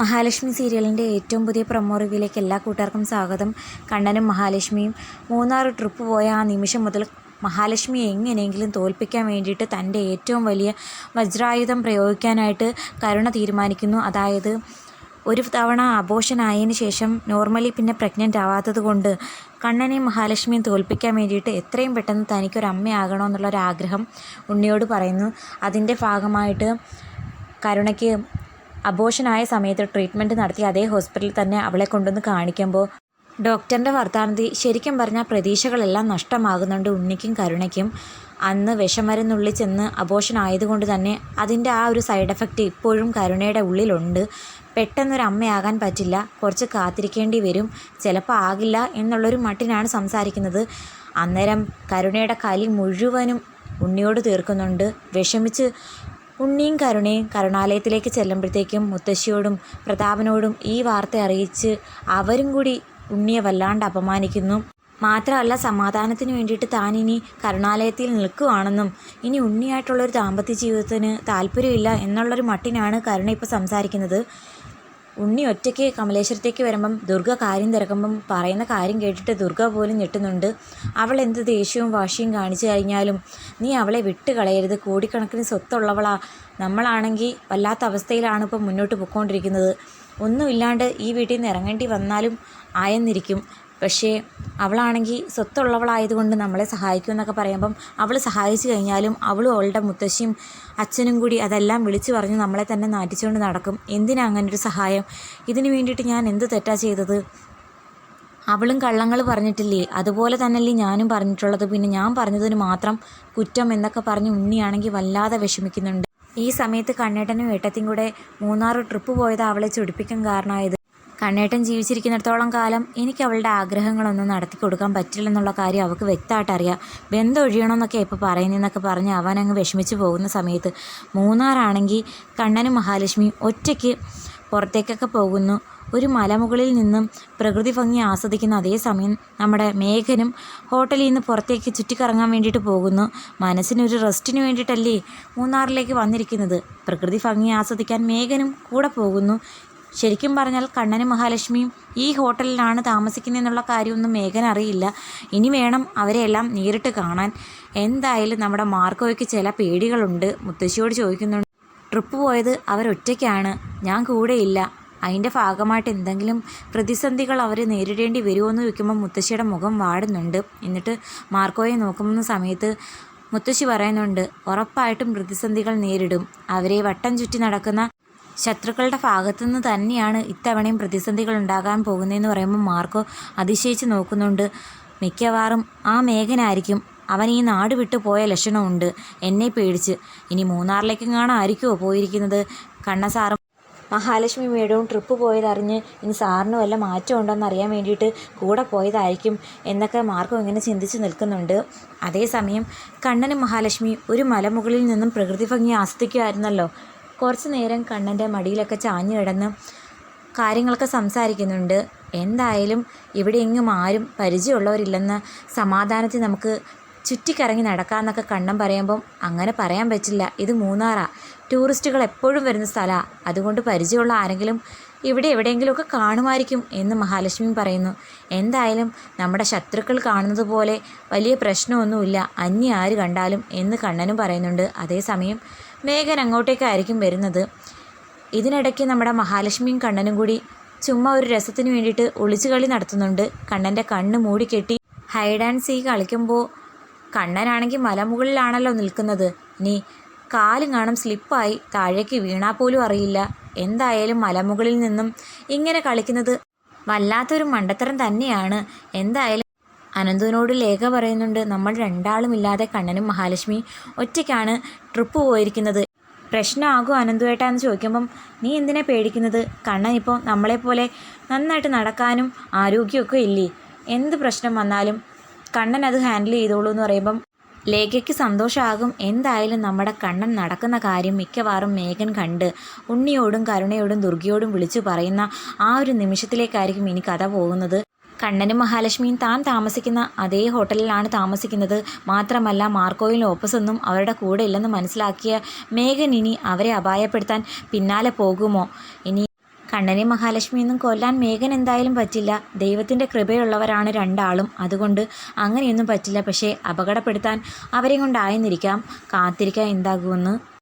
മഹാലക്ഷ്മി സീരിയലിന്റെ ഏറ്റവും പുതിയ പ്രൊമോ റിവ്യൂലേക്ക് എല്ലാ കൂട്ടുകാർക്കും സ്വാഗതം. കണ്ണനും മഹാലക്ഷ്മിയും മൂന്നാർ ട്രിപ്പ് പോയ ആ നിമിഷം മുതൽ മഹാലക്ഷ്മി എങ്ങനെയെങ്കിലും തോൽപ്പിക്കാൻ വേണ്ടിയിട്ട് തന്റെ ഏറ്റവും വലിയ വജ്രായുധം പ്രയോഗിക്കാനായിട്ട് കരുണ തീരുമാനിക്കുന്നു. അതായത് ഒരു തവണ അബോഷൻ ആയതിനു ശേഷം നോർമലി പിന്നെ പ്രഗ്നന്റ് ആവാത്തത് കൊണ്ട് കണ്ണനെയും മഹാലക്ഷ്മിയും തോൽപ്പിക്കാൻ വേണ്ടിയിട്ട് എത്രയും പെട്ടെന്ന് തനിക്കൊരു അമ്മയാകണമെന്നുള്ളൊരാഗ്രഹം ഉണ്ണിയോട് പറയുന്നു. അതിന്റെ ഭാഗമായിട്ട് കരുണയ്ക്ക് അബോഷനായ സമയത്ത് ട്രീറ്റ്മെന്റ് നടത്തി അതേ ഹോസ്പിറ്റലിൽ തന്നെ അവളെ കൊണ്ടുവന്ന് കാണിക്കുമ്പോൾ ഡോക്ടറിന്റെ വർത്താനത്തിൽ ശരിക്കും പറഞ്ഞാൽ പ്രതീക്ഷകളെല്ലാം നഷ്ടമാകുന്നുണ്ട് ഉണ്ണിക്കും കരുണയ്ക്കും. അന്ന് വിഷമരുന്നുള്ളിൽ ചെന്ന് അബോഷൻ ആയതുകൊണ്ട് തന്നെ അതിന്റെ ആ ഒരു സൈഡ് എഫക്റ്റ് ഇപ്പോഴും കരുണയുടെ ഉള്ളിലുണ്ട്. പെട്ടെന്നൊരു അമ്മയാകാൻ പറ്റില്ല. കുറച്ച് കാത്തിരിക്കേണ്ടി വരും. ചിലപ്പോൾ ആകില്ല എന്നുള്ളൊരു മട്ടിനാണ് സംസാരിക്കുന്നത്. അന്നേരം കരുണയുടെ കലി മുഴുവനും ഉണ്ണിയോട് തീർക്കുന്നുണ്ട്. വിഷമിച്ച് ഉണ്ണിയും കരുണയും കരുണാലയത്തിലേക്ക് ചെല്ലുമ്പോഴത്തേക്കും മുത്തശ്ശിയോടും പ്രതാപനോടും ഈ വാർത്ത അറിയിച്ച് അവരും കൂടി ഉണ്ണിയെ വല്ലാണ്ട് അപമാനിക്കുന്നു. മാത്രമല്ല സമാധാനത്തിന് വേണ്ടിയിട്ട് താൻ ഇനി കരുണാലയത്തിൽ നിൽക്കുകയാണെന്നും ഇനി ഉണ്ണിയായിട്ടുള്ളൊരു ദാമ്പത്യ ജീവിതത്തിന് താല്പര്യമില്ല എന്നുള്ളൊരു മട്ടിനാണ് കരുണ ഇപ്പോൾ സംസാരിക്കുന്നത്. ഉണ്ണി ഒറ്റയ്ക്ക് കമലേശ്വരത്തേക്ക് വരുമ്പം ദുർഗ കാര്യം തിരക്കുമ്പം പറയുന്ന കാര്യം കേട്ടിട്ട് ദുർഗ പോലും ഞെട്ടുന്നുണ്ട്. അവൾ എന്ത് ദേഷ്യവും വാശിയും കാണിച്ചു കഴിഞ്ഞാലും നീ അവളെ വിട്ട് കളയരുത്. കോടിക്കണക്കിന് സ്വത്തുള്ളവളാ. നമ്മളാണെങ്കിൽ വല്ലാത്ത അവസ്ഥയിലാണ് ഇപ്പം മുന്നോട്ട് പോയിക്കൊണ്ടിരിക്കുന്നത് ഒന്നുമില്ലാണ്ട് ഈ വീട്ടിൽ നിന്ന് ഇറങ്ങേണ്ടി വന്നാലും ആയെന്നിരിക്കും. പക്ഷേ അവളാണെങ്കിൽ സ്വത്തുള്ളവളായതുകൊണ്ട് നമ്മളെ സഹായിക്കും എന്നൊക്കെ പറയുമ്പം അവൾ സഹായിച്ചു കഴിഞ്ഞാലും അവളും അവളുടെ മുത്തശ്ശിയും അച്ഛനും കൂടി അതെല്ലാം വിളിച്ചു പറഞ്ഞ് നമ്മളെ തന്നെ നാറ്റിച്ചുകൊണ്ട് നടക്കും. എന്തിനാ ഒരു സഹായം? ഇതിന് വേണ്ടിയിട്ട് ഞാൻ എന്ത് തെറ്റാ ചെയ്തത്? അവളും കള്ളങ്ങൾ പറഞ്ഞിട്ടില്ലേ? അതുപോലെ തന്നെയല്ലേ ഞാനും പറഞ്ഞിട്ടുള്ളത്. പിന്നെ ഞാൻ പറഞ്ഞതിന് മാത്രം കുറ്റം എന്നൊക്കെ പറഞ്ഞ് ഉണ്ണിയാണെങ്കിൽ വല്ലാതെ വിഷമിക്കുന്നുണ്ട്. ഈ സമയത്ത് കണ്ണേട്ടനും ഏട്ടത്തിയും കൂടെ മൂന്നാർ ട്രിപ്പ് പോയത് അവളെ ചൊടിപ്പിക്കാൻ കാരണമായത്. കണ്ണേട്ടൻ ജീവിച്ചിരിക്കുന്നിടത്തോളം കാലം എനിക്ക് അവളുടെ ആഗ്രഹങ്ങളൊന്നും നടത്തി കൊടുക്കാൻ പറ്റില്ലെന്നുള്ള കാര്യം അവൾക്ക് വ്യക്തമായിട്ട് അറിയാം. ബന്ധം ഒഴിയണമെന്നൊക്കെ ഇപ്പോൾ പറയുന്നതെന്നൊക്കെ പറഞ്ഞ് അവൻ അങ്ങ് വിഷമിച്ച് പോകുന്ന സമയത്ത് മൂന്നാറാണെങ്കിൽ കണ്ണനും മഹാലക്ഷ്മിയും ഒറ്റയ്ക്ക് പുറത്തേക്കൊക്കെ പോകുന്നു. ഒരു മലമുകളിൽ നിന്നും പ്രകൃതി ഭംഗി ആസ്വദിക്കുന്ന അതേ സമയം നമ്മുടെ മേഘനും ഹോട്ടലിൽ നിന്ന് പുറത്തേക്ക് ചുറ്റിക്കറങ്ങാൻ വേണ്ടിയിട്ട് പോകുന്നു. മനസ്സിനൊരു റെസ്റ്റിന് വേണ്ടിയിട്ടല്ലേ മൂന്നാറിലേക്ക് വന്നിരിക്കുന്നത്? പ്രകൃതി ഭംഗി ആസ്വദിക്കാൻ മേഘനും കൂടെ പോകുന്നു. ശരിക്കും പറഞ്ഞാൽ കണ്ണനും മഹാലക്ഷ്മിയും ഈ ഹോട്ടലിലാണ് താമസിക്കുന്നതെന്നുള്ള കാര്യമൊന്നും മേഘൻ അറിയില്ല. ഇനി വേണം അവരെല്ലാം നേരിട്ട് കാണാൻ. എന്തായാലും നമ്മുടെ മാർക്കോയ്ക്ക് ചില പേടികളുണ്ട്. മുത്തശ്ശിയോട് ചോദിക്കുന്നുണ്ട് ട്രിപ്പ് പോയത് അവരൊറ്റയ്ക്കാണ്. ഞാൻ കൂടെയില്ല. അതിന്റെ ഭാഗമായിട്ട് എന്തെങ്കിലും പ്രതിസന്ധികൾ അവർ നേരിടേണ്ടി വരുമോ എന്ന് ചോദിക്കുമ്പോൾ മുത്തശ്ശിയുടെ മുഖം വാടുന്നുണ്ട്. എന്നിട്ട് മാർക്കോയെ നോക്കുന്ന സമയത്ത് മുത്തശ്ശി പറയുന്നുണ്ട് ഉറപ്പായിട്ടും പ്രതിസന്ധികൾ നേരിടും. അവരെ വട്ടം ചുറ്റി നടക്കുന്ന ശത്രുക്കളുടെ ഭാഗത്തുനിന്ന് തന്നെയാണ് ഇത്തവണയും പ്രതിസന്ധികൾ ഉണ്ടാകാൻ പോകുന്നതെന്ന് പറയുമ്പോൾ മാർക്കോ അതിശയിച്ച് നോക്കുന്നുണ്ട്. മിക്കവാറും ആ മേഘനായിരിക്കും. അവൻ ഈ നാട് വിട്ടു പോയ ലക്ഷണമുണ്ട്. എന്നെ പേടിച്ച്. ഇനി മൂന്നാറിലേക്കും കാണാമായിരിക്കുമോ പോയിരിക്കുന്നത്? കണ്ണ സാറും മഹാലക്ഷ്മി മേഡവും ട്രിപ്പ് പോയതറിഞ്ഞ് ഇനി സാറിന് വല്ല മാറ്റം ഉണ്ടോയെന്ന് അറിയാൻ വേണ്ടിയിട്ട് കൂടെ പോയതായിരിക്കും എന്നൊക്കെ മാർക്കും ഇങ്ങനെ ചിന്തിച്ച് നിൽക്കുന്നുണ്ട്. അതേസമയം കണ്ണനും മഹാലക്ഷ്മി ഒരു മലമുകളിൽ നിന്നും പ്രകൃതി ഭംഗി ആസ്വദിക്കുമായിരുന്നല്ലോ കുറച്ച് നേരം കണ്ണന്റെ മടിയിലൊക്കെ ചാഞ്ഞു കിടന്ന് കാര്യങ്ങളൊക്കെ സംസാരിക്കുന്നുണ്ട്. എന്തായാലും ഇവിടെ എങ്ങും ആരും പരിചയമുള്ളവരില്ലെന്ന് സമാധാനത്തിൽ നമുക്ക് ചുറ്റിക്കറങ്ങി നടക്കാമെന്നൊക്കെ കണ്ണം പറയുമ്പം അങ്ങനെ പറയാൻ പറ്റില്ല. ഇത് മൂന്നാറാ. ടൂറിസ്റ്റുകൾ എപ്പോഴും വരുന്ന സ്ഥലമാണ് അതുകൊണ്ട് പരിചയമുള്ള ആരെങ്കിലും ഇവിടെ എവിടെയെങ്കിലുമൊക്കെ കാണുമായിരിക്കും എന്ന് മഹാലക്ഷ്മി പറയുന്നു. എന്തായാലും നമ്മുടെ ശത്രുക്കൾ കാണുന്നത് പോലെ വലിയ പ്രശ്നമൊന്നുമില്ല. അന്യ ആര് കണ്ടാലും എന്ന് കണ്ണനും പറയുന്നുണ്ട്. അതേസമയം മേഘൻ അങ്ങോട്ടേക്കായിരിക്കും വരുന്നത്. ഇതിനിടയ്ക്ക് നമ്മുടെ മഹാലക്ഷ്മിയും കണ്ണനും കൂടി ചുമ്മാ ഒരു രസത്തിന് വേണ്ടിയിട്ട് ഒളിച്ചുകളി നടത്തുന്നുണ്ട്. കണ്ണന്റെ കണ്ണ് മൂടിക്കെട്ടി ഹൈഡ് ആൻഡ് സീ കളിക്കുമ്പോൾ കണ്ണനാണെങ്കിൽ മലമുകളിലാണല്ലോ നിൽക്കുന്നത്. ഇനി കാലും കാണും സ്ലിപ്പായി താഴേക്ക് വീണാൽ പോലും അറിയില്ല. എന്തായാലും മലമുകളിൽ നിന്നും ഇങ്ങനെ കളിക്കുന്നത് വല്ലാത്തൊരു മണ്ടത്തരം തന്നെയാണ്. എന്തായാലും അനന്തുവിനോട് ലേഖ പറയുന്നുണ്ട് നമ്മൾ രണ്ടാളും ഇല്ലാതെ കണ്ണനും മഹാലക്ഷ്മി ഒറ്റയ്ക്കാണ് ട്രിപ്പ് പോയിരിക്കുന്നത്. പ്രശ്നമാകും അനന്തുവേട്ടാന്ന് ചോദിക്കുമ്പം നീ എന്തിനാ പേടിക്കുന്നത്? കണ്ണൻ ഇപ്പോൾ നമ്മളെപ്പോലെ നന്നായിട്ട് നടക്കാനും ആരോഗ്യമൊക്കെ ഇല്ലേ? എന്ത് പ്രശ്നം വന്നാലും കണ്ണൻ അത് ഹാൻഡിൽ ചെയ്തോളൂ എന്ന് പറയുമ്പം ലേഖയ്ക്ക് സന്തോഷമാകും. എന്തായാലും നമ്മുടെ കണ്ണൻ നടക്കുന്ന കാര്യം മിക്കവാറും മേഘൻ കണ്ട് ഉണ്ണിയോടും കരുണയോടും ദുർഗയോടും വിളിച്ചു പറയുന്ന ആ ഒരു നിമിഷത്തിലേക്കായിരിക്കും ഇനി കഥ പോകുന്നത്. കണ്ണനും മഹാലക്ഷ്മിയും താൻ താമസിക്കുന്ന അതേ ഹോട്ടലിലാണ് താമസിക്കുന്നത്. മാത്രമല്ല മാർക്കോയിൽ ഓപ്പസൊന്നും അവരുടെ കൂടെ ഇല്ലെന്ന് മനസ്സിലാക്കിയ മേഘൻ ഇനി അവരെ അപായപ്പെടുത്താൻ പിന്നാലെ പോകുമോ? ഇനി കണ്ണനെ മഹാലക്ഷ്മിയൊന്നും കൊല്ലാൻ മേഘൻ എന്തായാലും പറ്റില്ല. ദൈവത്തിന്റെ കൃപയുള്ളവരാണ് രണ്ടാളും. അതുകൊണ്ട് അങ്ങനെയൊന്നും പറ്റില്ല. പക്ഷേ അപകടപ്പെടുത്താൻ അവരെയും കൊണ്ടായെന്നിരിക്കാം. കാത്തിരിക്കാൻ എന്താകുമെന്ന്